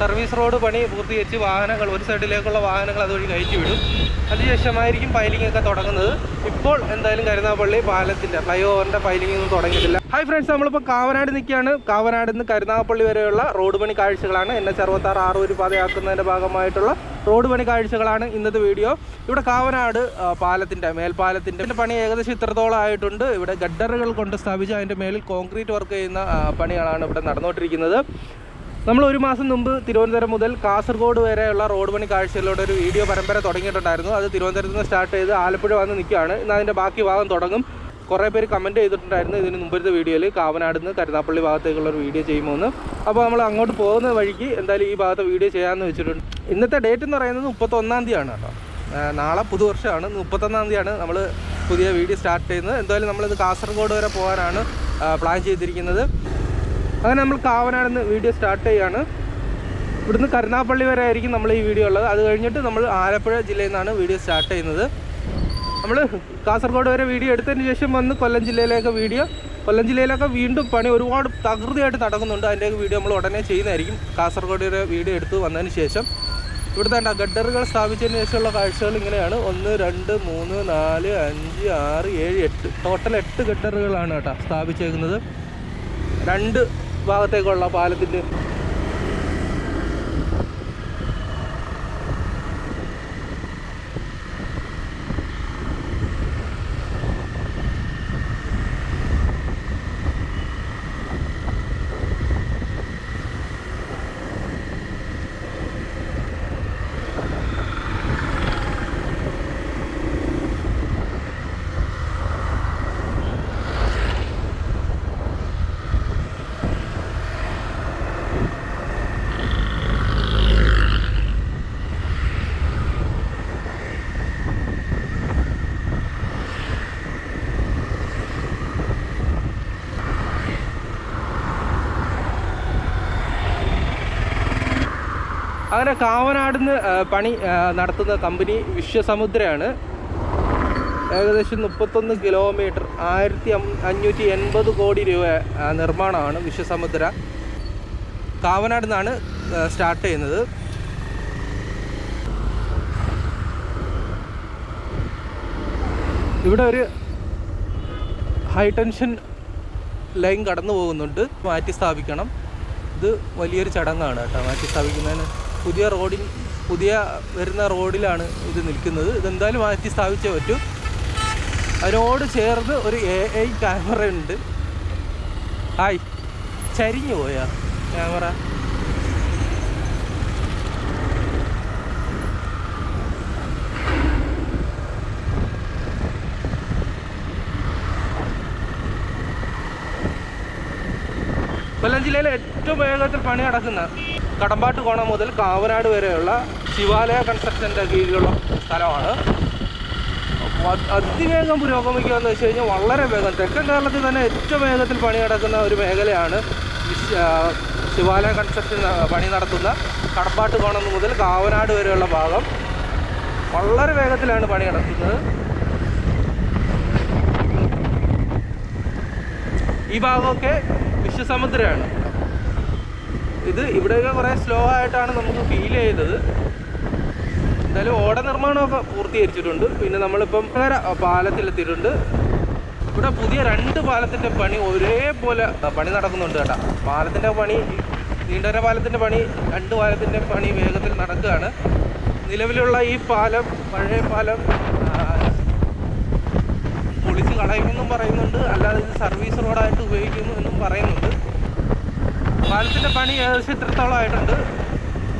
Service road പണി പൂർത്തീകരിച്ച് വാഹനങ്ങൾ ഒരു സൈഡിലേക്കുള്ള വാഹനങ്ങൾ അതുവഴി കയറ്റി വിടും. അതിനുശേഷമായിരിക്കും പൈലിംഗ് ഒക്കെ തുടങ്ങുന്നത്. ഇപ്പോൾ എന്തായാലും കരുനാഗപ്പള്ളി പാലത്തിന്റെ ഫ്ലൈ ഓവറിന്റെ പൈലിംഗ് ഒന്നും തുടങ്ങിയിട്ടില്ല. ഹായ് ഫ്രണ്ട്സ് നമ്മളിപ്പോൾ കാവനാട് നിൽക്കുകയാണ്. കാവനാട് നിന്ന് കരുനാഗപ്പള്ളി വരെയുള്ള റോഡ് പണി കാഴ്ചകളാണ്. എൻ എച്ച് അറുപത്താറ് ഒരു പാതയാക്കുന്നതിന്റെ ഭാഗമായിട്ടുള്ള റോഡ് പണി കാഴ്ചകളാണ് ഇന്നത്തെ വീഡിയോ ഇവിടെ കാവനാട് പാലത്തിന്റെ മേൽപ്പാലത്തിന്റെ പണി ഏകദേശം ഇത്രത്തോളം ആയിട്ടുണ്ട്. ഇവിടെ ഗഡ്ഡറുകൾ കൊണ്ട് സ്ഥാപിച്ച് അതിന്റെ മേലിൽ കോൺക്രീറ്റ് വർക്ക് ചെയ്യുന്ന പണികളാണ് ഇവിടെ നടന്നുകൊണ്ടിരിക്കുന്നത്. നമ്മൾ ഒരു മാസം മുമ്പ് തിരുവനന്തപുരം മുതൽ കാസർഗോഡ് വരെയുള്ള റോഡ് പണി കാഴ്ചയിലൂടെ ഒരു വീഡിയോ പരമ്പര തുടങ്ങിയിട്ടുണ്ടായിരുന്നു. അത് തിരുവനന്തപുരത്ത് നിന്ന് സ്റ്റാർട്ട് ചെയ്ത് ആലപ്പുഴ വന്ന് നിൽക്കുകയാണ്. ഇന്ന് അതിന്റെ ബാക്കി ഭാഗം തുടങ്ങും. കുറേ പേര് കമന്റ് ചെയ്തിട്ടുണ്ടായിരുന്നു ഇതിന് മുമ്പത്തെ വീഡിയോയിൽ. കാവനാട് നിന്ന് കരുനാപ്പള്ളി ഭാഗത്തേക്കുള്ള ഒരു വീഡിയോ ചെയ്യുമെന്ന്. അപ്പോൾ നമ്മൾ അങ്ങോട്ട് പോകുന്ന വഴിക്ക് എന്തായാലും ഈ ഭാഗത്തെ വീഡിയോ ചെയ്യാമെന്ന് വെച്ചിട്ടുണ്ട്. ഇന്നത്തെ ഡേറ്റ് എന്ന് പറയുന്നത് മുപ്പത്തൊന്നാം തീയതിയാണ് കേട്ടോ. നാളെ പുതുവർഷമാണ്. മുപ്പത്തൊന്നാം തീയതിയാണ് നമ്മൾ പുതിയ വീഡിയോ സ്റ്റാർട്ട് ചെയ്യുന്നത്. എന്തായാലും നമ്മളിത് കാസർഗോഡ് വരെ പോകാനാണ് പ്ലാൻ ചെയ്തിരിക്കുന്നത്. അങ്ങനെ നമ്മൾ കാവനാട് വീഡിയോ സ്റ്റാർട്ട് ചെയ്യാണ്. ഇവിടുന്ന് കരുനാപ്പള്ളി വരെ ആയിരിക്കും നമ്മൾ ഈ വീഡിയോ ഉള്ളത്. അത് കഴിഞ്ഞിട്ട് നമ്മൾ ആലപ്പുഴ ജില്ലയിൽ നിന്നാണ് വീഡിയോ സ്റ്റാർട്ട് ചെയ്യുന്നത്. നമ്മൾ കാസർഗോഡ് വരെ വീഡിയോ എടുത്തതിന് ശേഷം വന്ന് കൊല്ലം ജില്ലയിലേക്ക് വീഡിയോ കൊല്ലം ജില്ലയിലൊക്കെ വീണ്ടും പണി ഒരുപാട് തകൃതിയായിട്ട് നടക്കുന്നുണ്ട്. അതിന്റെ വീഡിയോ നമ്മൾ ഉടനെ ചെയ്യുന്നതായിരിക്കും. കാസർഗോഡ് വരെ വീഡിയോ എടുത്ത് വന്നതിന് ശേഷം. ഇവിടുത്തെ എന്താ ഗഡറുകൾ സ്ഥാപിച്ചതിന് ശേഷമുള്ള കാഴ്ചകൾ ഇങ്ങനെയാണ്. ഒന്ന് രണ്ട് മൂന്ന് നാല് അഞ്ച് ആറ് ഏഴ് എട്ട്. ടോട്ടൽ എട്ട് ഗഡറുകളാണ് കേട്ടോ സ്ഥാപിച്ചേക്കുന്നത്. രണ്ട് ഭാഗത്തേക്കുള്ള പാലത്തിന്റെ അങ്ങനെ കാവനാടുന്ന് പണി നടത്തുന്ന കമ്പനി വിശ്വസമുദ്രയാണ്. ഏകദേശം മുപ്പത്തൊന്ന് കിലോമീറ്റർ ആയിരത്തി അഞ്ഞൂറ്റി എൺപത് കോടി രൂപ നിർമ്മാണമാണ് വിശ്വസമുദ്ര. കാവനാട് നിന്നാണ് സ്റ്റാർട്ട് ചെയ്യുന്നത്. ഇവിടെ ഒരു ഹൈ ടെൻഷൻ ലൈൻ കടന്നു പോകുന്നുണ്ട് മാറ്റി സ്ഥാപിക്കണം ഇത് വലിയൊരു ചടങ്ങാണ് കേട്ടോ മാറ്റി സ്ഥാപിക്കുന്നതിന് പുതിയ റോഡിൽ പുതിയ വരുന്ന റോഡിലാണ് ഇത് നിൽക്കുന്നത്. ഇതെന്തായാലും മാറ്റി സ്ഥാപിച്ചേ പറ്റൂ. അതിനോട് ചേർന്ന് ഒരു എ ഐ ക്യാമറ ഉണ്ട്. ഹായ്. ചരിഞ്ഞു പോയാ ക്യാമറ. കൊല്ലം ജില്ലയിലെ ഏറ്റവും വേഗത്തിൽ പണി നടക്കുന്ന കടമ്പാട്ട് കോണം മുതൽ കാവനാട് വരെയുള്ള ശിവാലയ കൺസ്ട്രക്ഷന്റെ കീഴിലുള്ള സ്ഥലമാണ്. അതിവേഗം പുരോഗമിക്കുകയെന്ന് വെച്ച് കഴിഞ്ഞാൽ വളരെ വേഗം. തെക്കൻ കേരളത്തിൽ തന്നെ ഏറ്റവും വേഗത്തിൽ പണി നടക്കുന്ന ഒരു മേഖലയാണ് ശിവാലയ കൺസ്ട്രക്ഷൻ പണി നടത്തുന്ന കടമ്പാട്ട് കോണം മുതൽ കാവനാട് വരെയുള്ള ഭാഗം. വളരെ വേഗത്തിലാണ് പണി നടത്തുന്നത്. ഈ ഭാഗമൊക്കെ വിശ്വസമുദ്രമാണ് ഇത് ഇവിടെയൊക്കെ കുറേ സ്ലോ ആയിട്ടാണ് നമുക്ക് ഫീൽ ചെയ്തത്. എന്തായാലും ഓട നിർമ്മാണമൊക്കെ പൂർത്തീകരിച്ചിട്ടുണ്ട്. പിന്നെ നമ്മളിപ്പം വേറെ പാലത്തിലെത്തിയിട്ടുണ്ട്. ഇവിടെ പുതിയ രണ്ട് പാലത്തിന്റെ പണി ഒരേപോലെ പണി നടക്കുന്നുണ്ട് കേട്ടോ. പാലത്തിന്റെ പണി നീണ്ടര പാലത്തിന്റെ പണി രണ്ട് പാലത്തിന്റെ പണി വേഗത്തിൽ നടക്കുകയാണ്. നിലവിലുള്ള ഈ പാലം പഴയ പാലം പൊളിച്ച് കളയുമെന്നും പറയുന്നുണ്ട്. അല്ലാതെ ഇത് സർവീസ് റോഡായിട്ട് ഉപയോഗിക്കുന്നു എന്നും പറയുന്നുണ്ട്. പാലത്തിന്റെ പണി ഏകദേശം ഇത്രത്തോളം ആയിട്ടുണ്ട്.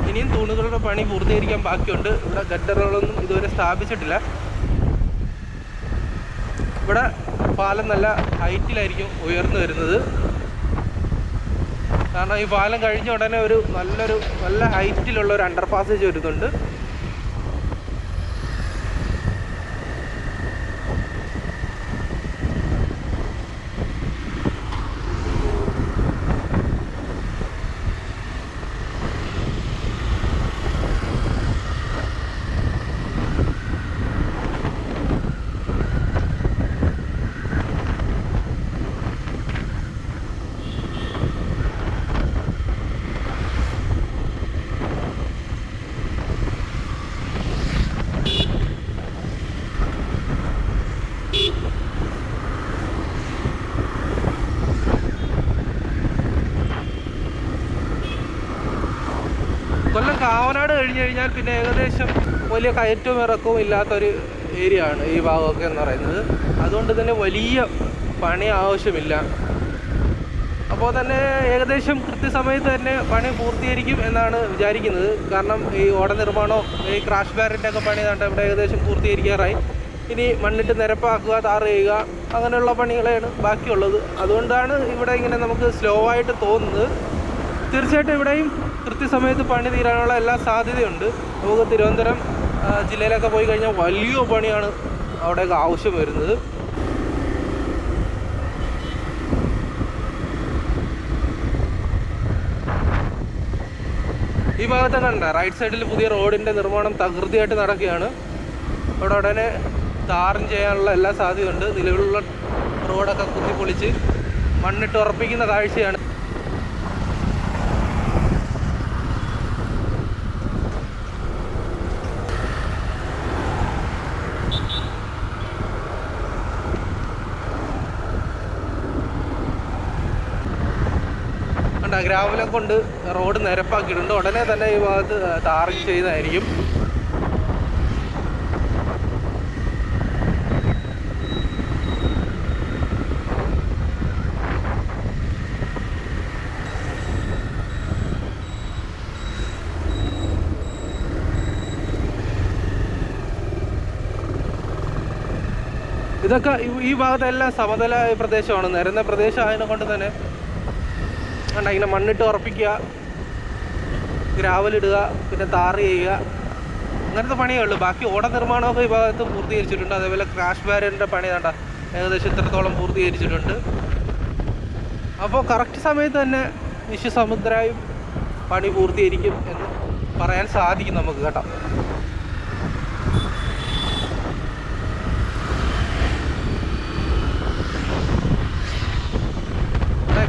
ഇനിയും തൂണുകളുടെ പണി പൂർത്തീകരിക്കാൻ ബാക്കിയുണ്ട്. ഇവിടെ ഗഡറുകളൊന്നും ഇതുവരെ സ്ഥാപിച്ചിട്ടില്ല. ഇവിടെ പാലം നല്ല ഹൈറ്റിലായിരിക്കും ഉയർന്നു വരുന്നത്. കാരണം ഈ പാലം കഴിഞ്ഞ ഉടനെ ഒരു നല്ലൊരു നല്ല ഹൈറ്റിലുള്ള ഒരു അണ്ടർ പാസേജ് വരുന്നുണ്ട് കഴിഞ്ഞ് കഴിഞ്ഞാൽ പിന്നെ ഏകദേശം വലിയ കയറ്റവും ഇറക്കവും ഇല്ലാത്തൊരു ഏരിയ ആണ് ഈ ഭാഗമൊക്കെ എന്ന് പറയുന്നത്. അതുകൊണ്ട് തന്നെ വലിയ പണി ആവശ്യമില്ല. അപ്പോൾ തന്നെ ഏകദേശം കൃത്യസമയത്ത് തന്നെ പണി പൂർത്തീകരിക്കും എന്നാണ് വിചാരിക്കുന്നത്. കാരണം ഈ ഓട നിർമ്മാണവും ഈ ക്രാഷ് ബാരിന്റെ ഒക്കെ പണി കണ്ട ഇവിടെ ഏകദേശം പൂർത്തീകരിക്കാറായി. ഇനി മണ്ണിട്ട് നിരപ്പാക്കുക താറ് ചെയ്യുക അങ്ങനെയുള്ള പണികളാണ് ബാക്കിയുള്ളത്. അതുകൊണ്ടാണ് ഇവിടെ ഇങ്ങനെ നമുക്ക് സ്ലോ ആയിട്ട് തോന്നുന്നത്. തീർച്ചയായിട്ടും ഇവിടെയും കൃത്യസമയത്ത് പണി തീരാനുള്ള എല്ലാ സാധ്യതയുണ്ട്. നമുക്ക് തിരുവനന്തപുരം ജില്ലയിലൊക്കെ പോയി കഴിഞ്ഞാൽ വലിയ പണിയാണ് അവിടെയൊക്കെ ആവശ്യം വരുന്നത്. ഈ ഭാഗത്ത് കണ്ട റൈറ്റ് സൈഡിൽ പുതിയ റോഡിന്റെ നിർമ്മാണം തകൃതിയായിട്ട് നടക്കുകയാണ്. അവിടെ ഉടനെ താറും ചെയ്യാനുള്ള എല്ലാ സാധ്യതയുണ്ട്. നിലവിലുള്ള റോഡൊക്കെ കുത്തിപ്പൊളിച്ച് മണ്ണിട്ട് ഉറപ്പിക്കുന്ന കാഴ്ചയാണ്. കണ്ട ഗ്രാവലം കൊണ്ട് റോഡ് നിരപ്പാക്കിയിട്ടുണ്ട്. ഉടനെ തന്നെ ഈ ഭാഗത്ത് ടാറിങ് ചെയ്തായിരിക്കും. ഇതൊക്കെ ഈ- ഈ ഭാഗത്തെല്ലാം സമതല പ്രദേശമാണ്. നിരന്ന പ്രദേശമായതിനെ കൊണ്ട് തന്നെ കണ്ട ഇങ്ങനെ മണ്ണിട്ട് ഉറപ്പിക്കുക ഗ്രാവലിടുക പിന്നെ താറ് ചെയ്യുക. അങ്ങനത്തെ പണിയേ ഉള്ളൂ. ബാക്കി ഓട നിർമ്മാണമൊക്കെ ഈ ഭാഗത്ത് പൂർത്തീകരിച്ചിട്ടുണ്ട്. അതേപോലെ ക്രാഷ് ബാരിയറിന്റെ പണി കണ്ട ഏകദേശം ഇത്രത്തോളം പൂർത്തീകരിച്ചിട്ടുണ്ട്. അപ്പോൾ കറക്റ്റ് സമയത്ത് തന്നെ വിശ്വസമുദ്രായും പണി പൂർത്തീകരിക്കും എന്ന് പറയാൻ സാധിക്കും നമുക്ക് കേട്ടോ.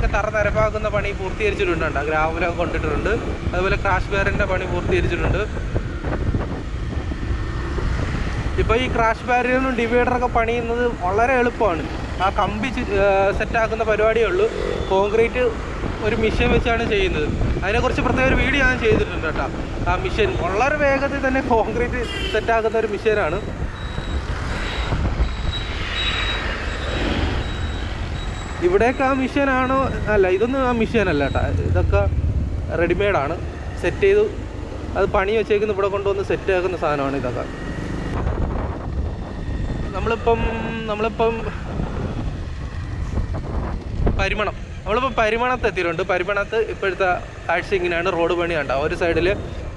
ഇവിടെയൊക്കെ തറ നിരപ്പാക്കുന്ന പണി പൂർത്തീകരിച്ചിട്ടുണ്ട്. ഗ്രാവലൊക്കെ കൊണ്ടിട്ടുണ്ട്. അതുപോലെ ക്രാഷ് ബാരിന്റെ പണി പൂർത്തീകരിച്ചിട്ടുണ്ട്. ഇപ്പോൾ ഈ ക്രാഷ് ബാരിയറിനും ഡിവൈഡറൊക്കെ പണിയുന്നത് വളരെ എളുപ്പമാണ്. ആ കമ്പി സെറ്റാക്കുന്ന പരിപാടിയേ ഉള്ളൂ. കോൺക്രീറ്റ് ഒരു മിഷൻ വെച്ചാണ് ചെയ്യുന്നത്. അതിനെക്കുറിച്ച് പ്രത്യേക ഒരു വീഡിയോ ഞാൻ ചെയ്തിട്ടുണ്ട് കേട്ടോ. ആ മിഷൻ വളരെ വേഗത്തിൽ തന്നെ കോൺക്രീറ്റ് സെറ്റാക്കുന്ന ഒരു മിഷനാണ് ഇവിടെയൊക്കെ ആ മിഷനാണോ? അല്ല ഇതൊന്നും ആ മിഷൻ അല്ല കേട്ടോ ഇതൊക്കെ റെഡിമെയ്ഡാണ്. സെറ്റ് ചെയ്ത്. അത് പണി വെച്ചേക്കുന്ന ഇവിടെ കൊണ്ടുവന്ന് സെറ്റ് ആക്കുന്ന സാധനമാണ് ഇതൊക്കെ. നമ്മളിപ്പം നമ്മളിപ്പം പരിമണം. നമ്മളിപ്പോൾ പരിമണത്ത് എത്തിയിട്ടുണ്ട്. പരിമണത്ത് ഇപ്പോഴത്തെ കാഴ്ച ഇങ്ങനെയാണ് റോഡ് പണി കണ്ട ഒരു സൈഡിൽ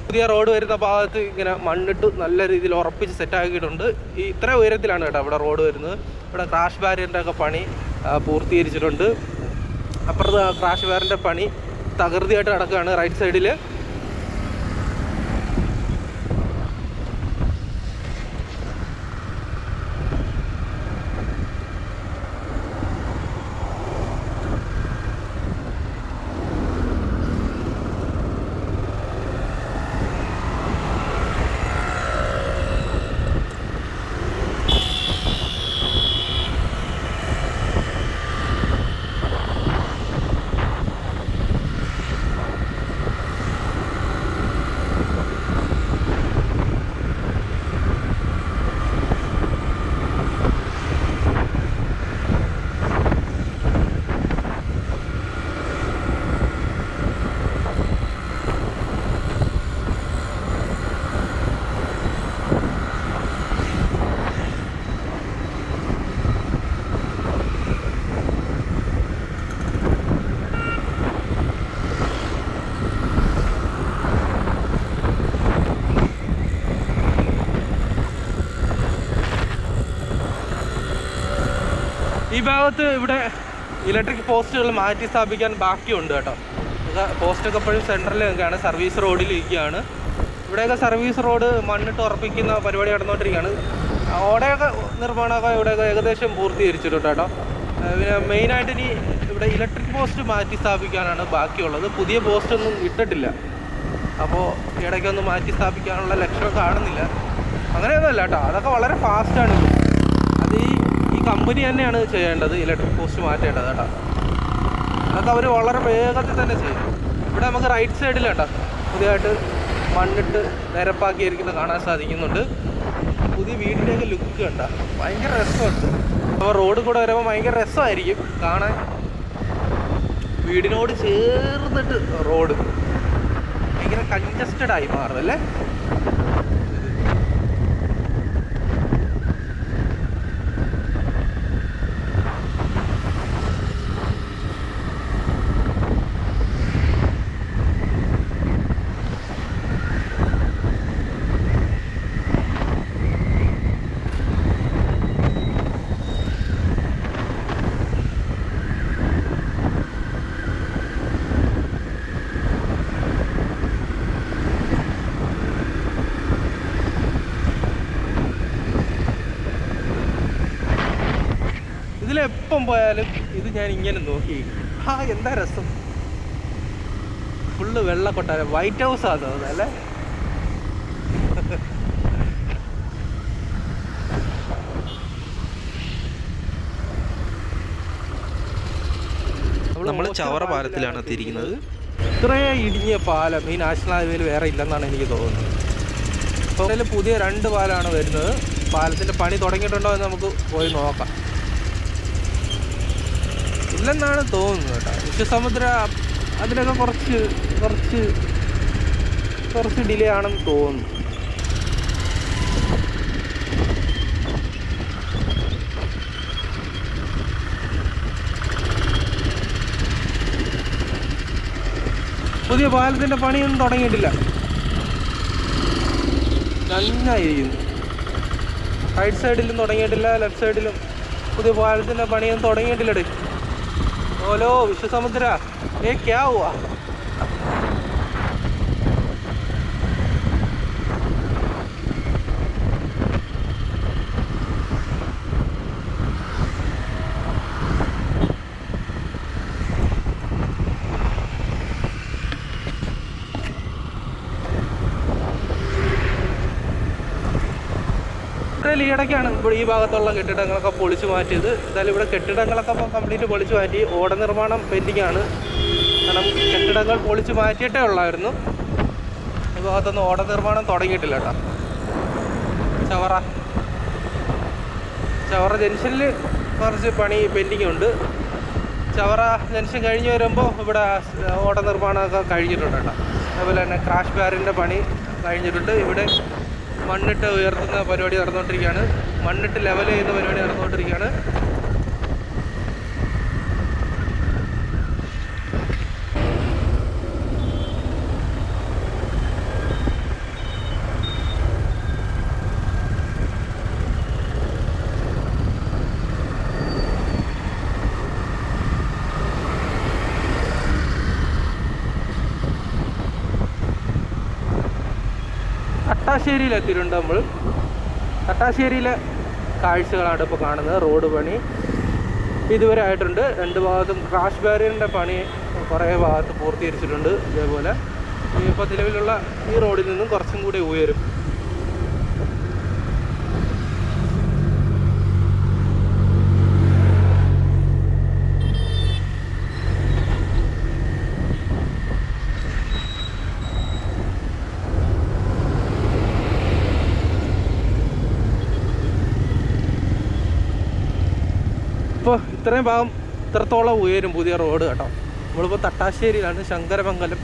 പുതിയ റോഡ് വരുന്ന ഭാഗത്ത് ഇങ്ങനെ മണ്ണിട്ട് നല്ല രീതിയിൽ ഉറപ്പിച്ച് സെറ്റാക്കിയിട്ടുണ്ട് ഈ ഇത്ര ഉയരത്തിലാണ് കേട്ടോ ഇവിടെ റോഡ് വരുന്നത്. ഇവിടെ ക്രാഷ് ബാരിയറിന്റെ ഒക്കെ പണി. പൂർത്തീകരിച്ചിട്ടുണ്ട്. അപ്പുറത്ത് ക്രാഷ് വയറിന്റെ പണി തകൃതിയായിട്ട് നടക്കുകയാണ്. റൈറ്റ് സൈഡിൽ ഭാഗത്ത് ഇവിടെ ഇലക്ട്രിക് പോസ്റ്റുകൾ മാറ്റി സ്ഥാപിക്കാൻ ബാക്കിയുണ്ട് കേട്ടോ. പോസ്റ്റൊക്കെ എപ്പോഴും സെൻട്രലിൽ നിൽക്കുകയാണ്. സർവീസ് റോഡിലിരിക്കുകയാണ് ഇവിടെയൊക്കെ സർവീസ് റോഡ് മണ്ണിട്ട് ഉറപ്പിക്കുന്ന പരിപാടി നടന്നുകൊണ്ടിരിക്കുകയാണ്. ഓടയൊക്കെ നിർമ്മാണമൊക്കെ ഇവിടെയൊക്കെ ഏകദേശം പൂർത്തീകരിച്ചിട്ടുണ്ട് കേട്ടോ. പിന്നെ മെയിനായിട്ട് ഇനി ഇവിടെ ഇലക്ട്രിക് പോസ്റ്റ് മാറ്റി സ്ഥാപിക്കാനാണ് ബാക്കിയുള്ളത്. പുതിയ പോസ്റ്റൊന്നും ഇട്ടിട്ടില്ല. അപ്പോൾ ഇടയ്ക്കൊന്ന് മാറ്റി സ്ഥാപിക്കാനുള്ള ലക്ഷ്യം കാണുന്നില്ല. അങ്ങനെയൊന്നുമല്ല കേട്ടോ. അതൊക്കെ വളരെ ഫാസ്റ്റാണ് കമ്പനി തന്നെയാണ് ചെയ്യേണ്ടത് ഇലക്ട്രിക് പോസ്റ്റ് മാറ്റേണ്ടത് കേട്ടോ. അതൊക്കെ അവർ വളരെ വേഗത്തിൽ തന്നെ ചെയ്യും. ഇവിടെ നമുക്ക് റൈറ്റ് സൈഡിൽ കേട്ടോ പുതിയതായിട്ട് മണ്ണിട്ട് നിരപ്പാക്കിയിരിക്കുന്നത് കാണാൻ സാധിക്കുന്നുണ്ട്. പുതിയ വീടിന്റെയൊക്കെ ലുക്ക് കണ്ട? ഭയങ്കര രസമുണ്ട്. അപ്പോൾ റോഡ് കൂടെ വരുമ്പോൾ ഭയങ്കര രസമായിരിക്കും കാണാൻ. വീടിനോട് ചേർന്നിട്ട് റോഡ് ഭയങ്കര കൺജസ്റ്റഡ് ആയി മാറും അല്ലേ ഇതിലെപ്പം പോയാലും ഇത് ഞാൻ ഇങ്ങനെ നോക്കി. ആ എന്താ രസം? ഫുള്ള് വെള്ള കൊട്ടാരം വൈറ്റ് ഹൗസ് ആണ് തോന്നുന്നത് അല്ലേ? നമ്മൾ ചവറ പാലത്തിലാണ് എത്തിയിരിക്കുന്നത്. ഇത്രേ ഇടിഞ്ഞ പാലം. ഈ നാഷണൽ ഹൈവേയിൽ വേറെ ഇല്ലെന്നാണ് എനിക്ക് തോന്നുന്നത്. ഇപ്പോൾ പുതിയ രണ്ട് പാലമാണ് വരുന്നത്. പാലത്തിന്റെ പണി തുടങ്ങിയിട്ടുണ്ടോ എന്ന് നമുക്ക് പോയി നോക്കാം. ഇല്ലെന്നാണ് തോന്നുന്നത് കേട്ടോ. വിശ്വസമുദ്ര അതിനൊക്കെ കുറച്ച് കുറച്ച് കുറച്ച് ഡിലേ ആണെന്ന് തോന്നുന്നു. പുതിയ പാലത്തിന്റെ പണിയൊന്നും തുടങ്ങിയിട്ടില്ല. നന്നായിരിക്കുന്നു റൈറ്റ് സൈഡിലും തുടങ്ങിയിട്ടില്ല ലെഫ്റ്റ് സൈഡിലും പുതിയ പാലത്തിന്റെ പണിയൊന്നും തുടങ്ങിയിട്ടില്ലടേ. बोलो विश्व समुद्रा ये क्या हुआ? ഈയിടയ്ക്കാണ് ഇവിടെ ഈ ഭാഗത്തുള്ള കെട്ടിടങ്ങളൊക്കെ പൊളിച്ചു മാറ്റിയത്. എന്തായാലും ഇവിടെ കെട്ടിടങ്ങളൊക്കെ ഇപ്പം കംപ്ലീറ്റ് പൊളിച്ചു മാറ്റി. ഓട നിർമ്മാണം പെൻഡിങ് ആണ് കാരണം കെട്ടിടങ്ങൾ പൊളിച്ചു മാറ്റിയിട്ടേ ഉള്ളായിരുന്നു. ഈ ഭാഗത്തൊന്നും ഓട നിർമ്മാണം തുടങ്ങിയിട്ടില്ല കേട്ടോ. ചവറ. ചവറ ജംഗ്ഷനിൽ കുറച്ച് പണി പെൻഡിങ് ഉണ്ട്. ചവറ ജംഗ്ഷൻ കഴിഞ്ഞ് വരുമ്പോൾ ഇവിടെ ഓട നിർമ്മാണമൊക്കെ കഴിഞ്ഞിട്ടുണ്ട് കേട്ടോ. അതുപോലെ തന്നെ ക്രാഷ് ബാരിന്റെ പണി കഴിഞ്ഞിട്ടുണ്ട്. ഇവിടെ മണ്ണിട്ട് ഉയർത്തുന്ന പരിപാടി നടന്നുകൊണ്ടിരിക്കുകയാണ്. മണ്ണിട്ട് ലെവൽ ചെയ്യുന്ന പരിപാടി നടന്നുകൊണ്ടിരിക്കുകയാണ്. തട്ടാശ്ശേരിയിൽ എത്തിയിട്ടുണ്ട് നമ്മൾ. തട്ടാശ്ശേരിയിലെ കാഴ്ചകളാണ് ഇപ്പോൾ കാണുന്നത്. റോഡ് പണി ഇതുവരെ ആയിട്ടുണ്ട്. രണ്ട് ഭാഗത്തും ക്രാഷ് ബാരിയറിന്റെ പണി കുറേ ഭാഗത്ത് പൂർത്തീകരിച്ചിട്ടുണ്ട് ഇതേപോലെ. ഇപ്പോൾ നിലവിലുള്ള ഈ റോഡിൽ നിന്നും കുറച്ചും കൂടി ഉയരും ഇപ്പോൾ ഇത്രയും ഭാഗം ഇത്രത്തോളം ഉയരും പുതിയ റോഡ് കേട്ടോ. നമ്മളിപ്പോൾ തട്ടാശ്ശേരിയിലാണ് ശങ്കരമംഗലം.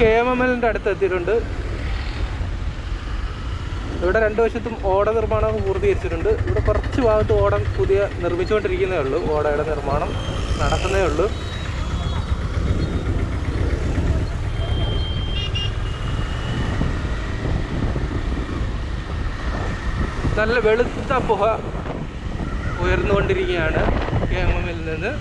കെ എം എം എല്ലിന്റെ അടുത്ത് എത്തിയിട്ടുണ്ട് ഇവിടെ രണ്ട് വശത്തും ഓട നിർമ്മാണം പൂർത്തീകരിച്ചിട്ടുണ്ട്. ഇവിടെ കുറച്ച് ഭാഗത്ത് ഓട പുതിയ നിർമ്മിച്ചുകൊണ്ടിരിക്കുന്നേ ഉള്ളൂ. ഓടയുടെ നിർമ്മാണം നടക്കുന്നേ ഉള്ളൂ. നല്ല വെളുത്ത പുക ഉയർന്നുകൊണ്ടിരിക്കുകയാണ് കെ എം എമ്മിൽ നിന്ന്.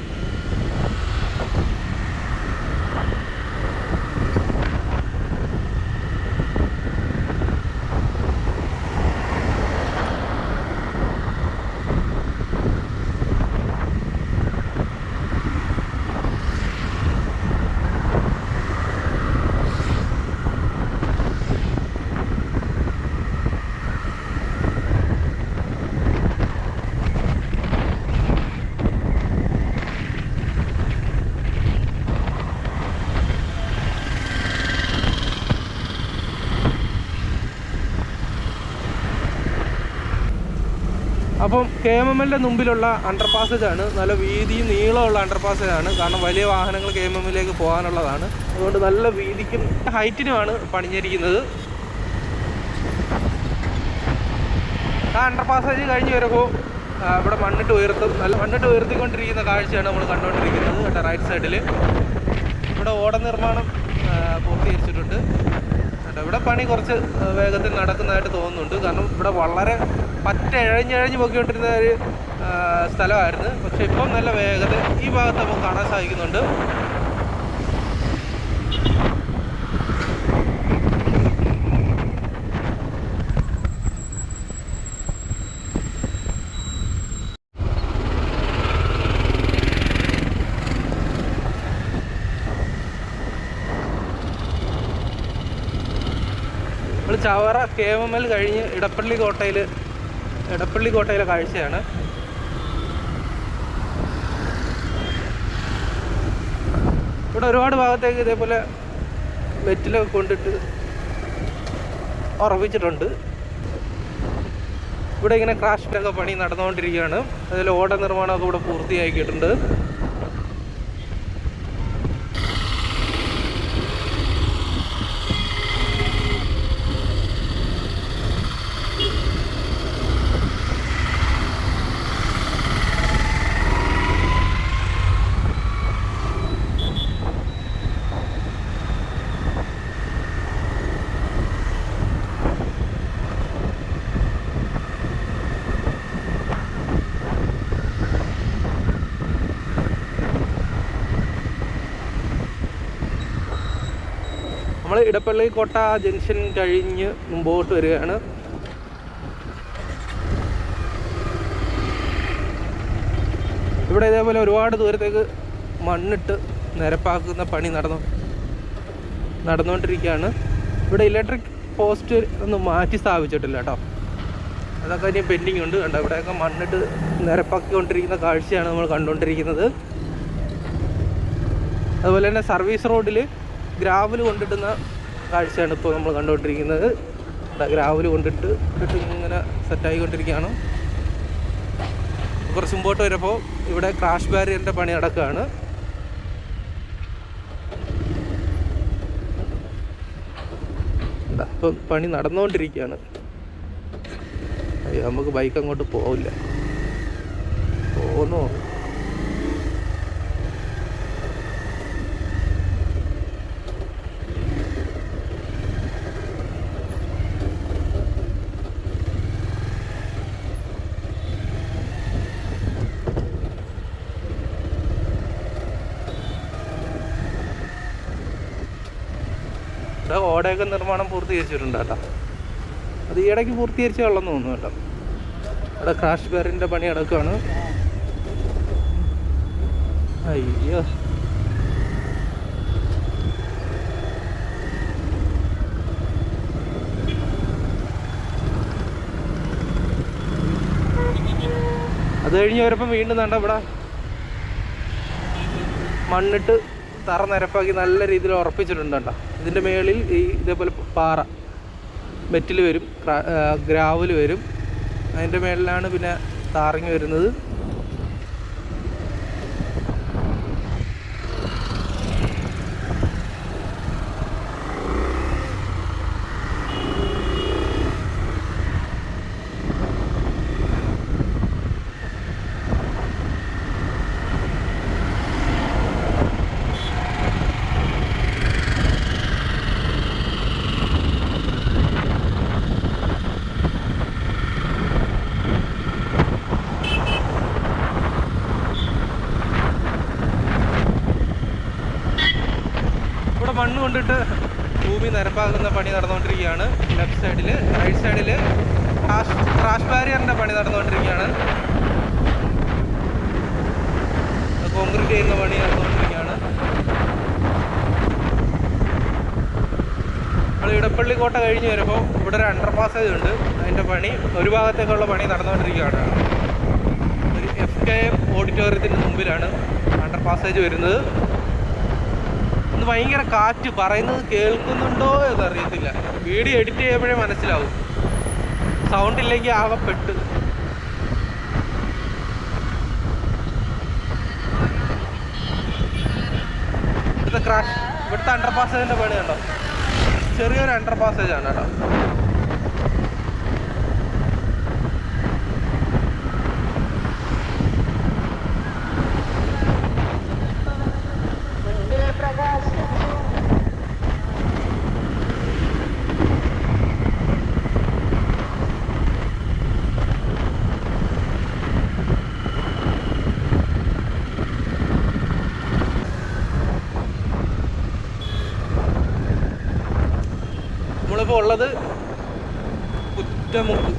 കെ എം എം എല്ലിന്റെ മുമ്പിലുള്ള അണ്ടർ പാസേജാണ് നല്ല വീതിയും നീളമുള്ള അണ്ടർ പാസേജാണ് കാരണം വലിയ വാഹനങ്ങൾ കെ എം എമ്മിലേക്ക് പോകാനുള്ളതാണ്. അതുകൊണ്ട് നല്ല വീതിക്കും ഹൈറ്റിനുമാണ് പണിഞ്ഞിരിക്കുന്നത്. ആ അണ്ടർ പാസേജ് കഴിഞ്ഞ് വരുമ്പോൾ ഇവിടെ മണ്ണിട്ട് ഉയർത്തും. നല്ല മണ്ണിട്ട് ഉയർത്തിക്കൊണ്ടിരിക്കുന്ന കാഴ്ചയാണ് നമ്മൾ കണ്ടുകൊണ്ടിരിക്കുന്നത്. കേട്ടോ റൈറ്റ് സൈഡിൽ ഇവിടെ ഓട നിർമ്മാണം പൂർത്തീകരിച്ചിട്ടുണ്ട്. കേട്ടോ ഇവിടെ പണി കുറച്ച് വേഗത്തിൽ നടക്കുന്നതായിട്ട് തോന്നുന്നുണ്ട്. കാരണം ഇവിടെ വളരെ പറ്റ ഇഴഞ്ഞിഴഞ്ഞ് പൊക്കിക്കൊണ്ടിരുന്ന ഒരു സ്ഥലമായിരുന്നു. പക്ഷെ ഇപ്പം നല്ല വേഗത ഈ ഭാഗത്ത് നമുക്ക് കാണാൻ സാധിക്കുന്നുണ്ട്. Chavara K M M L കഴിഞ്ഞ് ഇടപ്പള്ളി കോട്ടയിൽ ഇടപ്പള്ളി കോട്ടയിലെ കാഴ്ചയാണ്. ഇവിടെ ഒരുപാട് ഭാഗത്തേക്ക് ഇതേപോലെ വെറ്റിലൊക്കെ കൊണ്ടിട്ട് ഉറപ്പിച്ചിട്ടുണ്ട്. ഇവിടെ ഇങ്ങനെ ക്രാഷിന്റെയൊക്കെ പണി നടന്നുകൊണ്ടിരിക്കുകയാണ്. അതിൽ ഓട നിർമ്മാണമൊക്കെ ഇവിടെ പൂർത്തിയാക്കിയിട്ടുണ്ട്. ഇടപ്പള്ളി കോട്ട ജംഗ്ഷൻ കഴിഞ്ഞ് മുമ്പോട്ട് വരികയാണ്. ഇവിടെ ഇതേപോലെ ഒരുപാട് ദൂരത്തേക്ക് മണ്ണിട്ട് നിരപ്പാക്കുന്ന പണി നടന്നു നടന്നുകൊണ്ടിരിക്കുകയാണ്. ഇവിടെ ഇലക്ട്രിക് പോസ്റ്റ് ഒന്നും മാറ്റി സ്ഥാപിച്ചിട്ടില്ല കേട്ടോ. അതൊക്കെ ഇനി പെൻഡിങ് ഉണ്ട്. കണ്ടോ ഇവിടെയൊക്കെ മണ്ണിട്ട് നിരപ്പാക്കിക്കൊണ്ടിരിക്കുന്ന കാഴ്ചയാണ് നമ്മൾ കണ്ടുകൊണ്ടിരിക്കുന്നത്. അതുപോലെ തന്നെ സർവീസ് റോഡിൽ ഗ്രാവൽ കൊണ്ടിടുന്ന കാഴ്ചയാണ് ഇപ്പോൾ നമ്മൾ കണ്ടുകൊണ്ടിരിക്കുന്നത്. ഗ്രാവൽ കൊണ്ടിട്ട് ഇട്ട് ഇങ്ങനെ സെറ്റായിക്കൊണ്ടിരിക്കുകയാണ് കുറച്ച് മുമ്പോട്ട് വരുമ്പോൾ ഇവിടെ ക്രാഷ് ബാരിയറിന്റെ പണി നടക്കുകയാണ്. ഇപ്പം പണി നടന്നുകൊണ്ടിരിക്കുകയാണ്. അയ്യോ നമുക്ക് ബൈക്ക് അങ്ങോട്ട് പോവില്ല. പോകുന്നു ഇവിടെ നിർമ്മാണം പൂർത്തീകരിച്ചിട്ടുണ്ട് കേട്ടോ അത് ഈയിടയ്ക്ക് ഇടയ്ക്ക് പൂർത്തീകരിച്ചേ ഉള്ളെന്ന് തോന്നുന്നു കേട്ടോ. അവിടെ ക്രാഷ് ബാരിന്റെ പണി അടക്കമാണ് അയ്യോ. അത് കഴിഞ്ഞ് വരുമ്പം വീണ്ടും വേണ്ട ഇവിടെ മണ്ണിട്ട് തറ നിരപ്പാക്കി നല്ല രീതിയിൽ ഉറപ്പിച്ചിട്ടുണ്ട് കേട്ടോ ഇതിന്റെ മുകളിൽ ഈ ഇതേപോലെ പാറ മെറ്റിൽ വരും ഗ്രാവൽ വരും. അതിന്റെ മുകളിലാണ് പിന്നെ താറിങ് വരുന്നത്. കൊണ്ടിട്ട് ഭൂമി നിരപ്പാക്കുന്ന പണി നടന്നുകൊണ്ടിരിക്കുകയാണ്. ലെഫ്റ്റ് സൈഡിൽ റൈറ്റ് സൈഡിൽ ക്രാഷ് ബാരിയറിന്റെ പണി നടന്നുകൊണ്ടിരിക്കുകയാണ്. കോൺക്രീറ്റ് ചെയ്യുന്ന പണി നടന്നുകൊണ്ടിരിക്കുകയാണ്. നമ്മൾ ഇടപ്പള്ളി കോട്ട കഴിഞ്ഞ് വരുമ്പോൾ ഇവിടെ ഒരു അണ്ടർ പാസേജ് ഉണ്ട്. അതിന്റെ പണി ഒരു ഭാഗത്തേക്കുള്ള പണി നടന്നുകൊണ്ടിരിക്കുകയാണ്. ഒരു എഫ് കെ എം ഓഡിറ്റോറിയത്തിന് മുമ്പിലാണ് അണ്ടർ പാസേജ് വരുന്നത്. ഭയങ്കര കാറ്റ് പറയുന്നത് കേൾക്കുന്നുണ്ടോ എന്നറിയത്തില്ല. വീഡിയോ എഡിറ്റ് ചെയ്യുമ്പോഴേ മനസ്സിലാവും. സൗണ്ട് ഇല്ലെങ്കിൽ ആകെ പെട്ട്. ഇവിടുത്തെ ക്രാഷ് ഇവിടുത്തെ അണ്ടർ പാസേജിന്റെ പണി കണ്ടോ ചെറിയൊരു അണ്ടർ പാസേജ് ആണ് കേട്ടോ. ഉള്ളത് കുറ്റമുക്ക്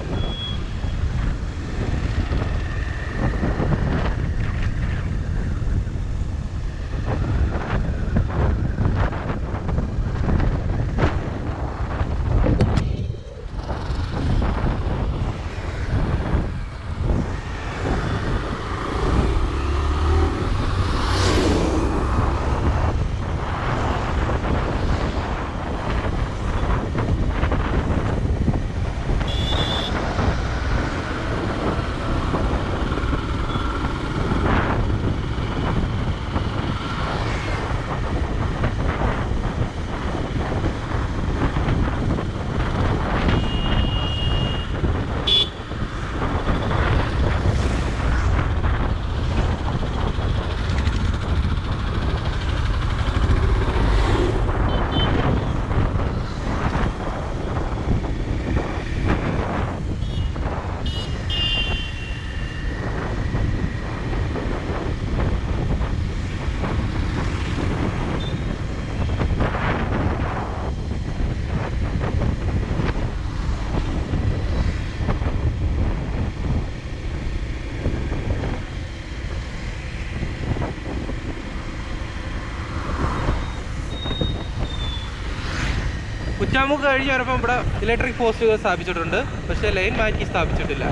കുറ്റാമുക്ക് കഴിഞ്ഞ് വരുമ്പോൾ ഇവിടെ ഇലക്ട്രിക് പോസ്റ്റുകൾ സ്ഥാപിച്ചിട്ടുണ്ട്. പക്ഷെ ലൈൻ മാറ്റി സ്ഥാപിച്ചിട്ടില്ല.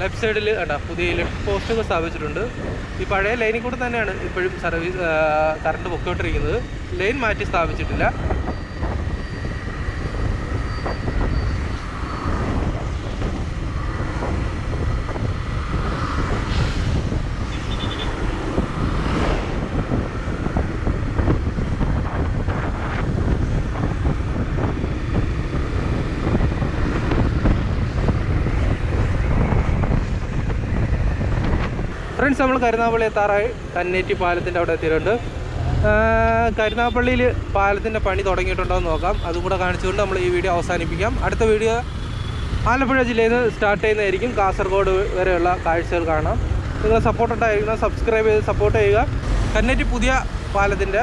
ലെഫ്റ്റ് സൈഡിൽ കണ്ട പുതിയ ഇലക്ട്രിക് പോസ്റ്റുകൾ സ്ഥാപിച്ചിട്ടുണ്ട്. ഈ പഴയ ലൈനിൽ കൂടെ തന്നെയാണ് ഇപ്പോഴും സർവീസ് കറണ്ട് പൊക്കോണ്ടിരിക്കുന്നത്. ലൈൻ മാറ്റി സ്ഥാപിച്ചിട്ടില്ല. ഫ്രണ്ട്സ് നമ്മൾ കരുനാഗപ്പള്ളി എത്താറായി. കന്നേറ്റി പാലത്തിന്റെ അവിടെ എത്തിയിട്ടുണ്ട്. കരുനാഗപ്പള്ളിയിൽ പാലത്തിന്റെ പണി തുടങ്ങിയിട്ടുണ്ടോ എന്ന് നോക്കാം. അതും കൂടെ കാണിച്ചുകൊണ്ട് നമ്മൾ ഈ വീഡിയോ അവസാനിപ്പിക്കാം. അടുത്ത വീഡിയോ ആലപ്പുഴ ജില്ലയിൽ നിന്ന് സ്റ്റാർട്ട് ചെയ്യുന്നതായിരിക്കും. കാസർഗോഡ് വരെയുള്ള കാഴ്ചകൾ കാണാം. നിങ്ങൾ സപ്പോർട്ട് ഉണ്ടായിരിക്കണം. സബ്സ്ക്രൈബ് ചെയ്ത് സപ്പോർട്ട് ചെയ്യുക. കന്നേറ്റി പുതിയ പാലത്തിന്റെ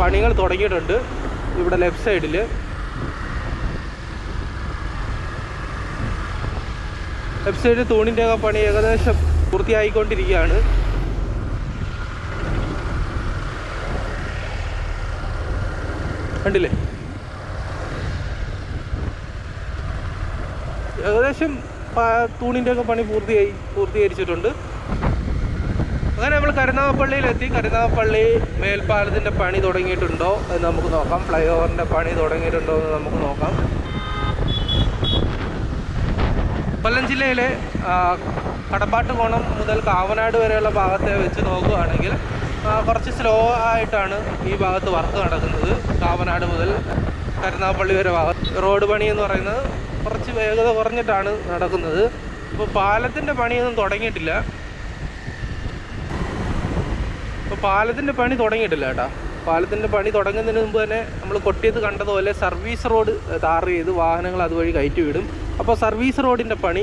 പണികൾ തുടങ്ങിയിട്ടുണ്ട്. ഇവിടെ ലെഫ്റ്റ് സൈഡിൽ ലെഫ്റ്റ് സൈഡിൽ തൂണിന്റെയൊക്കെ പണി ഏകദേശം പൂർത്തിയായിക്കൊണ്ടിരിക്കുകയാണ്. കണ്ടില്ലേ? ഏകദേശം തൂണിന്റെ ഒക്കെ പണി പൂർത്തിയായി പൂർത്തീകരിച്ചിട്ടുണ്ട്. അങ്ങനെ നമ്മൾ കരുനാഗപ്പള്ളിയിലെത്തി. കരുനാഗപ്പള്ളി മേൽപ്പാലത്തിന്റെ പണി തുടങ്ങിയിട്ടുണ്ടോ എന്ന് നമുക്ക് നോക്കാം. ഫ്ലൈ ഓവറിന്റെ പണി തുടങ്ങിയിട്ടുണ്ടോ എന്ന് നമുക്ക് നോക്കാം. കൊല്ലം ജില്ലയിലെ കടപ്പാട്ട് കോണം മുതൽ കാവനാട് വരെയുള്ള ഭാഗത്തെ വെച്ച് നോക്കുകയാണെങ്കിൽ കുറച്ച് സ്ലോ ആയിട്ടാണ് ഈ ഭാഗത്ത് വർക്ക് നടക്കുന്നത്. കാവനാട് മുതൽ കരുനാപ്പള്ളി വരെ ഭാഗം. റോഡ് പണി എന്ന് പറയുന്നത് കുറച്ച് വേഗത കുറഞ്ഞിട്ടാണ് നടക്കുന്നത്. ഇപ്പോൾ പാലത്തിന്റെ പണിയൊന്നും തുടങ്ങിയിട്ടില്ല. ഇപ്പോൾ പാലത്തിന്റെ പണി തുടങ്ങിയിട്ടില്ല കേട്ടോ. പാലത്തിന്റെ പണി തുടങ്ങുന്നതിന് മുമ്പ് തന്നെ നമ്മൾ കൊട്ടിയത്ത് കണ്ടതുപോലെ സർവീസ് റോഡ് ടാർ ചെയ്ത് വാഹനങ്ങൾ അതുവഴി കയറ്റി വിടും. അപ്പോൾ സർവീസ് റോഡിന്റെ പണി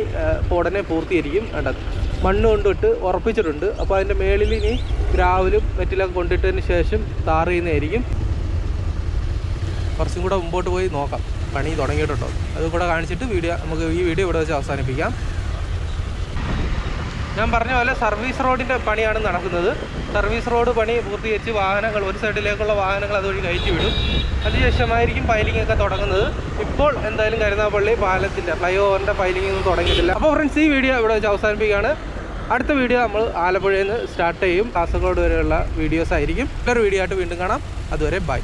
ഉടനെ പൂർത്തീകരിക്കും. കേട്ടോ മണ്ണ് കൊണ്ടിട്ട് ഉറപ്പിച്ചിട്ടുണ്ട്. അപ്പോൾ അതിന്റെ മേളിൽ ഇനി ഗ്രാവലും മെറ്റിലൊക്കെ കൊണ്ടിട്ടതിന് ശേഷം താർ ചെയ്യുന്നതായിരിക്കും. കുറച്ചും കൂടെ മുമ്പോട്ട് പോയി നോക്കാം. പണി തുടങ്ങിയിട്ടുണ്ടോ? അതും കൂടെ കാണിച്ചിട്ട് വീഡിയോ നമുക്ക് ഈ വീഡിയോ ഇവിടെ വെച്ച് അവസാനിപ്പിക്കാം. ഞാൻ പറഞ്ഞ പോലെ സർവീസ് റോഡിന്റെ പണിയാണ് നടക്കുന്നത്. സർവീസ് റോഡ് പണി പൂർത്തീകരിച്ച് വാഹനങ്ങൾ ഒരു സൈഡിലേക്കുള്ള വാഹനങ്ങൾ അതുവഴി കയറ്റി വിടും. അതിനുശേഷമായിരിക്കും പൈലിംഗ് ഒക്കെ തുടങ്ങുന്നത്. ഇപ്പോൾ എന്തായാലും കരുനാഗപ്പള്ളി പാലത്തിന്റെ ഫ്ലൈ ഓവറിന്റെ പൈലിംഗ് ഒന്നും തുടങ്ങിയിട്ടില്ല. അപ്പോൾ ഫ്രണ്ട്സ് ഈ വീഡിയോ ഇവിടെ വെച്ച് അവസാനിപ്പിക്കുകയാണ്. അടുത്ത വീഡിയോ നമ്മൾ ആലപ്പുഴയിൽ നിന്ന് സ്റ്റാർട്ട് ചെയ്യും. കാസർഗോഡ് വരെയുള്ള വീഡിയോസ് ആയിരിക്കും. വേറൊരു വീഡിയോ ആയിട്ട് വീണ്ടും കാണാം. അതുവരെ ബൈ